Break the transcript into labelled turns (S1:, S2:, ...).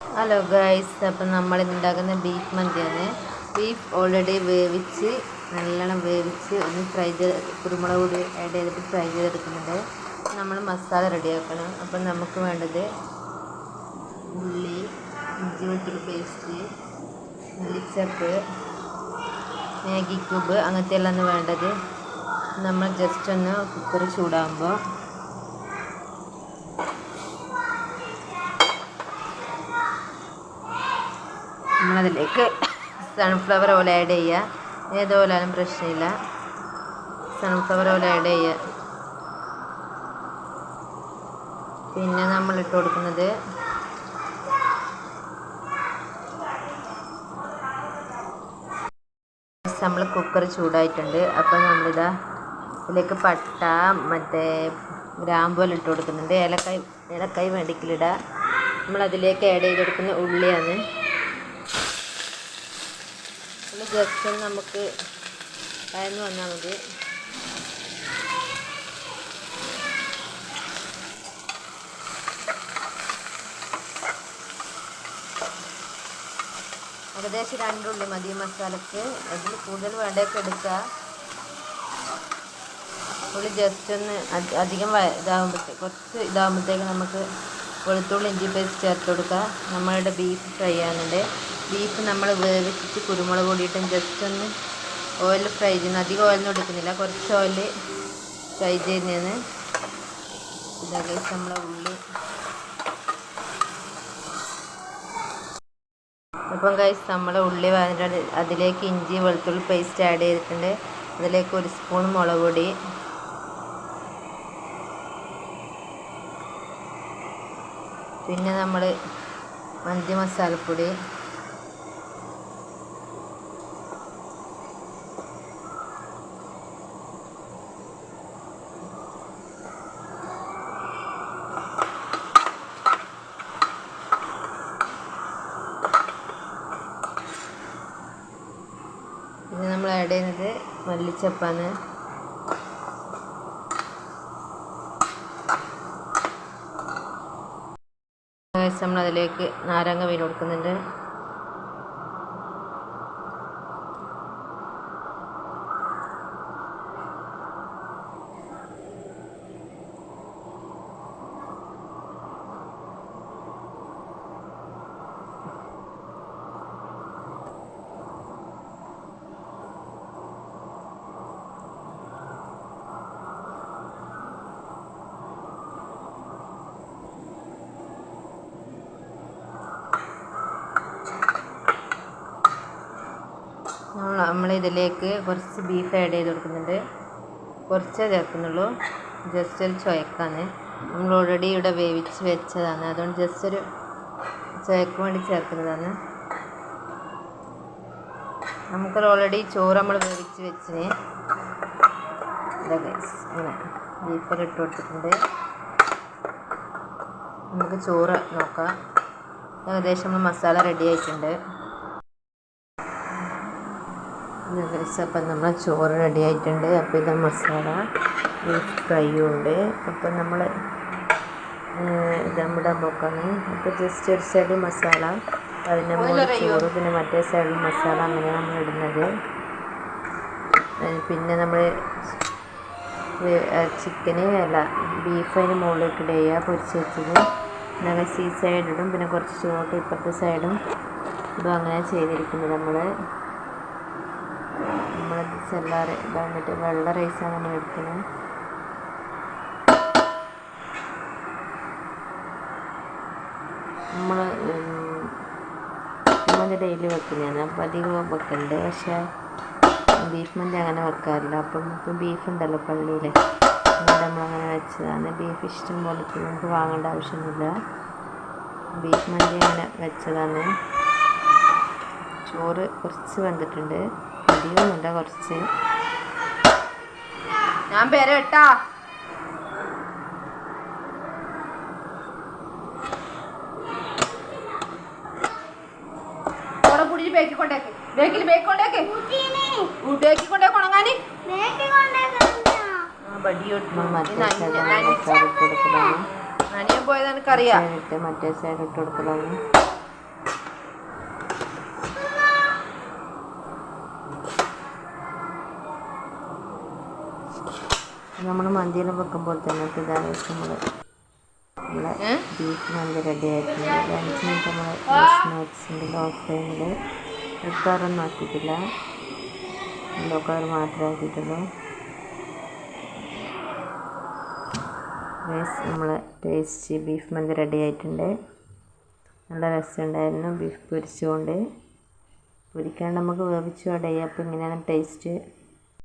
S1: Hello guys അപ്പം നമ്മൾ ഉണ്ടാക്കുന്ന ബീഫ് മന്തിയാണ്. ബീഫ് ഓൾറെഡി വേവിച്ച് നല്ലോണം വേവിച്ച് ഒന്ന് ഫ്രൈ ചെയ്ത് കുരുമുളക് കൂടി ആഡ് ചെയ്തിട്ട് ഫ്രൈ ചെയ്തെടുക്കുന്നുണ്ട്. നമ്മൾ മസാല റെഡിയാക്കണം അപ്പം നമുക്ക് വേണ്ടത് ഉള്ളി ഇഞ്ചി വെളുത്തുള്ളി പേസ്റ്റ് മല്ലിച്ചപ്പ് മാഗി ക്യൂബ് അങ്ങനത്തെ എല്ലാം വേണ്ടത്. നമ്മൾ ജസ്റ്റ് ഒന്ന് കുക്കർ ചൂടാകുമ്പോൾ നമ്മളതിലേക്ക് സൺഫ്ലവർ ഓയിൽ ആഡ് ചെയ്യുക ഏത് പ്രശ്നമില്ല. സൺഫ്ലവർ ഓയിൽ ആഡ് ചെയ്യുക പിന്നെ നമ്മൾ ഇട്ട് കൊടുക്കുന്നത് നമ്മൾ കുക്കർ ചൂടായിട്ടുണ്ട്. അപ്പം നമ്മളിതാ ഇതിലേക്ക് പട്ട മറ്റേ ഗ്രാമ്പുവെല്ലാം ഇട്ട് കൊടുക്കുന്നുണ്ട്. ഏലക്കായ് ഏലക്കായ് വേണ്ടിക്കിലിടുക നമ്മളതിലേക്ക് ആഡ് ചെയ്ത് കൊടുക്കുന്ന ഉള്ളിയാണ് ഒന്ന് ജസ്റ്റ് ഒന്ന് നമുക്ക് കയന്ന് വന്നാൽ മതി. ഏകദേശം രണ്ടുള്ളി മതി മസാലക്ക്. അതിൽ കൂടുതൽ വേണ്ടതൊക്കെ എടുക്കുക. ഉള്ളി ജസ്റ്റ് ഒന്ന് അധി- അധികം ഇതാകുമ്പോഴത്തേക്ക് കുറച്ച് ഇതാകുമ്പോഴത്തേക്ക് നമുക്ക് വെളുത്തുള്ളി ഇഞ്ചി പേസ്റ്റ് ചേർത്ത് കൊടുക്കുക നമ്മളുടെ ബീഫ് ഫ്രൈ ആകുന്നുണ്ട് ബീഫ് നമ്മൾ വേവിച്ചിട്ട് കുരുമുളക് പൊടിയിട്ടും ജസ്റ്റ് ഒന്ന് ഓയിൽ ഫ്രൈ ചെയ്യുന്നു. അധികം ഓയിലൊന്നും എടുക്കുന്നില്ല. കുറച്ച് ഓയിൽ ഫ്രൈ ചെയ്യുന്നതാണ്. ഇതൊക്കെ നമ്മളെ ഉള്ളി. അപ്പം കൈസ് നമ്മളെ ഉള്ളി വന്നിട്ട് അതിലേക്ക് ഇഞ്ചി വെളുത്തുള്ളി പേസ്റ്റ് ആഡ് ചെയ്തിട്ടുണ്ട്. അതിലേക്ക് ഒരു സ്പൂൺ മുളക് പൊടി. പിന്നെ നമ്മൾ മന്തി മസാലപ്പൊടി പിന്നെ നമ്മൾ ആഡ് ചെയ്യുന്നത് മല്ലിച്ചപ്പാണ്. നമ്മൾ അതിലേക്ക് നാരങ്ങ വീണ് കൊടുക്കുന്നുണ്ട്. നമ്മൾ ഇതിലേക്ക് കുറച്ച് ബീഫ് ആഡ് ചെയ്ത് കൊടുക്കുന്നുണ്ട്. കുറച്ചേ ചേർക്കുന്നുള്ളൂ. ജസ്റ്റ് ഒരു ചുയക്കാണ് നമ്മൾ ഓൾറെഡി ഇവിടെ വേവിച്ച് വെച്ചതാണ്. അതുകൊണ്ട് ജസ്റ്റ് ഒരു ചുവക്ക് വേണ്ടി ചേർക്കുന്നതാണ്. നമുക്ക് ഓൾറെഡി ചോറ് നമ്മൾ വേവിച്ച് വെച്ചിന്. ഇങ്ങനെ ബീഫൊക്കെ ഇട്ട് കൊടുത്തിട്ടുണ്ട്. നമുക്ക് ചോറ് നോക്കാം. ഏകദേശം നമ്മൾ മസാല റെഡി ആയിട്ടുണ്ട്. അപ്പം നമ്മൾ ചോറ് റെഡി ആയിട്ടുണ്ട്. അപ്പോൾ ഇത് മസാല ബീഫ് ഫ്രൈയും ഉണ്ട്. അപ്പോൾ നമ്മൾ നമ്മുടെ പൊക്കാണ് അപ്പോൾ ജസ്റ്റ് ഒരു സൈഡ് മസാല അതിന്റെ മുകളിൽ ചോറ് പിന്നെ മറ്റേ സൈഡിൽ മസാല അങ്ങനെ നമ്മൾ ഇടുന്നത്. പിന്നെ നമ്മൾ ചിക്കന് അല്ല ബീഫ് അതിന് മുകളിലേക്ക് ഇടുക ചെയ്യുക പൊരിച്ച് വെച്ചത്. നല്ല സീ സൈഡ് ഇടും. പിന്നെ കുറച്ച് ചോട്ട് ഇപ്പുറത്തെ സൈഡും ഇതും അങ്ങനെ ചെയ്തിരിക്കുന്നത് നമ്മൾ നമ്മളത് സെല്ലാറ് വന്നിട്ട് വെള്ള റൈസാണ് നമ്മൾ എടുക്കുന്നത് നമ്മൾ മന്തി ഡെയിലി വെക്കുന്നതാണ് അപ്പം അധികം വെക്കലുണ്ട് പക്ഷേ ബീഫ് മന്തി അങ്ങനെ വെക്കാറില്ല. അപ്പം ഇപ്പം ബീഫ് ഉണ്ടല്ലോ പള്ളിയിൽ നമ്മളങ്ങനെ വെച്ചതാണ് ബീഫ് ഇഷ്ടം പോലെ നമുക്ക് വാങ്ങേണ്ട ആവശ്യമൊന്നുമില്ല. ബീഫ് മന്തി അങ്ങനെ വെച്ചതാണ് ചോറ് കുറച്ച് വെന്തിട്ടുണ്ട്. അധികമൊന്നുമില്ല കുറച്ച്. ഞാൻ പേര് കേട്ടാ ഓടെ കുടിച്ച് ബേക്കി കൊണ്ടേക്ക് ബേക്കിൽ ബേക്ക് കൊണ്ടേക്ക് ബേക്കി കൊണ്ടേക്ക് ഉണങ്ങാന് നനിയാൻ പോയത് എനിക്കറിയാം
S2: മറ്റേ സൈഡ് ഇട്ട് കൊടുക്കലാണ്.
S1: നമ്മൾ മന്തിയെല്ലാം വെക്കുമ്പോൾ തന്നെ ഇപ്പോൾ ഇതാണ് നമ്മൾ നമ്മളെ? ബീഫ് മന്തി റെഡി ആയിട്ടുണ്ട്. അഞ്ച് മിനിറ്റ് നമ്മൾ സ്നാക്സിന്റെ ലോ ഫ്ലെയിമിൽ കളറൊന്നും ആക്കിയിട്ടില്ല. യെല്ലോ കളർ മാത്രമേ ആക്കിയിട്ടുള്ളൂ. നമ്മളെ ടേസ്റ്റി ബീഫ് മന്തി റെഡി ആയിട്ടുണ്ട്. നല്ല രസമുണ്ടായിരുന്നു ബീഫ് പൊരിച്ചുകൊണ്ട് പൊരിക്കാണ്ട് നമുക്ക് വേവിച്ചു അടയുക അപ്പോൾ ഇങ്ങനെയാണ് ടേസ്റ്റ്